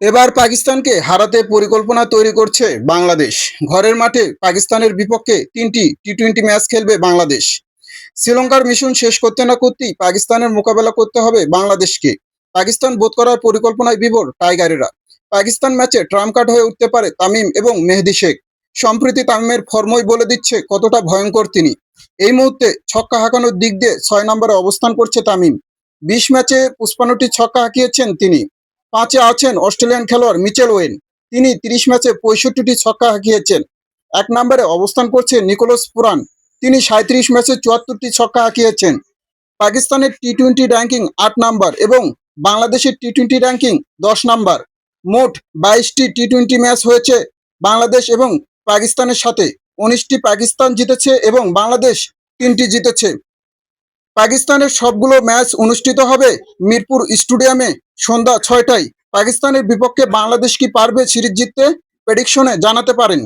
এবার পাকিস্তানকে হারাতে পরিকল্পনা তৈরি করছে বাংলাদেশ। ঘরের মাঠে পাকিস্তানের বিপক্ষে তিনটি টি টোয়েন্টি ম্যাচ খেলবে বাংলাদেশ। শ্রীলঙ্কার মিশন শেষ করতে না করতেই পাকিস্তানের মোকাবেলা করতে হবে বাংলাদেশকে। পাকিস্তান বোধ করার পরিকল্পনায় বিভোর টাইগারেরা। পাকিস্তান ম্যাচে ট্রাম্প কার্ড হয়ে উঠতে পারে তামিম এবং মেহেদি শেখ। সম্প্রতি তামিমের ফর্মই বলে দিচ্ছে কতটা ভয়ঙ্কর তিনি। এই মুহূর্তে ছক্কা হাঁকানোর দিক দিয়ে ছয় নম্বরে অবস্থান করছে তামিম। বিশ ম্যাচে পুষ্পান্নটি ছক্কা হাঁকিয়েছেন তিনি। পাঁচে আছেন অস্ট্রেলিয়ান খেলোয়াড় মিচেল ওয়েন। তিনি তিরিশ ম্যাচে পঁয়ষট্টিটি ছক্কা হাঁকিয়েছেন। এক নম্বরে অবস্থান করছে নিকোলাস পুরান। তিনি সাঁত্রিশ ম্যাচে চুয়াত্তরটি ছক্কা হাঁকিয়েছেন। পাকিস্তানের টি টোয়েন্টি র্যাঙ্কিং আট নাম্বার এবং বাংলাদেশের টি টোয়েন্টি র্যাঙ্কিং দশ নাম্বার। মোট বাইশটি টি টোয়েন্টি ম্যাচ হয়েছে বাংলাদেশ এবং পাকিস্তানের সাথে। উনিশটি পাকিস্তান জিতেছে এবং বাংলাদেশ তিনটি জিতেছে। পাকিস্তানের সবগুলো ম্যাচ অনুষ্ঠিত হবে মিরপুর স্টেডিয়ামে সন্ধ্যা ছয়টায়। পাকিস্তানের বিপক্ষে বাংলাদেশ কি পারবে সিরিজ জিততে? প্রেডিকশনে জানাতে পারেন।